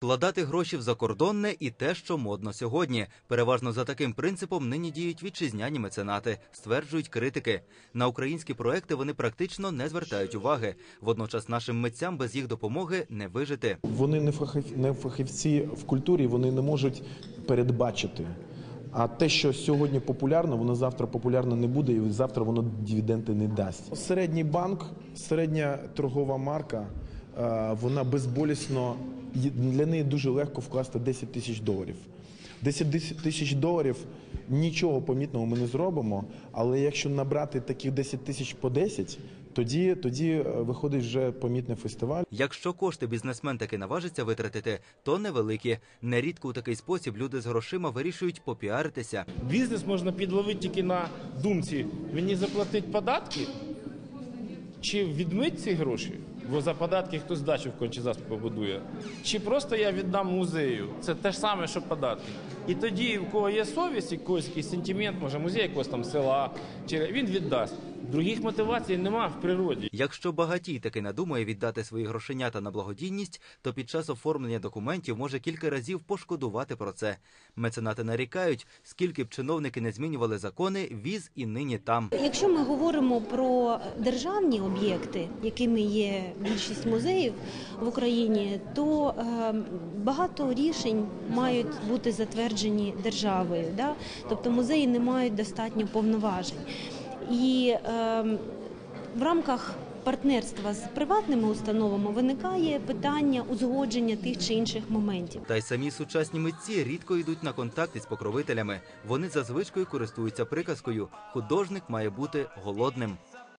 Вкладати гроші в закордонне і те, що модно сьогодні. Переважно за таким принципом нині діють вітчизняні меценати, стверджують критики. На українські проекти вони практично не звертають уваги. Водночас нашим митцям без їх допомоги не вижити. Вони не не фахівці в культурі, вони не можуть передбачити. А те, що сьогодні популярно, воно завтра популярно не буде, і завтра воно дивіденди не дасть. Середній банк, середня торгова марка, вона безболісно для неї дуже легко вкласти 10 тисяч доларів. 10 тисяч доларів нічого помітного ми не зробимо, але якщо набрати таких 10 тисяч по 10, тоді, тоді е, виходить вже помітний фестиваль. Якщо кошти бізнесмен таки наважиться витратити, то невеликі. Нерідко у такий спосіб люди з грошима вирішують попіаритися. Бізнес можна підловити тільки на думці. Мені заплатить податки чи відмить ці гроші, бо за податки хтось дачу в конче засп побудує. Чи просто я віддам музею. Це те ж саме, що податки. І тоді, у кого є совість, якийсь сентимент, може музей якогось там села, чи він віддасть. Других мотивацій немає в природі. Якщо багатій таки надумає віддати свої грошенята на благодійність, то під час оформлення документів може кілька разів пошкодувати про це. Меценати нарікають, скільки б чиновники не змінювали закони, віз і нині там. Якщо ми говоримо про державні об'єкти, якими є більшість музеїв в Україні, то е, багато рішень мають бути затверджені державою. Да? Тобто музеї не мають достатньо повноважень. І е, в рамках партнерства з приватними установами виникає питання узгодження тих чи інших моментів. Та й самі сучасні митці рідко йдуть на контакти з покровителями. Вони за звичкою користуються приказкою: художник має бути голодним.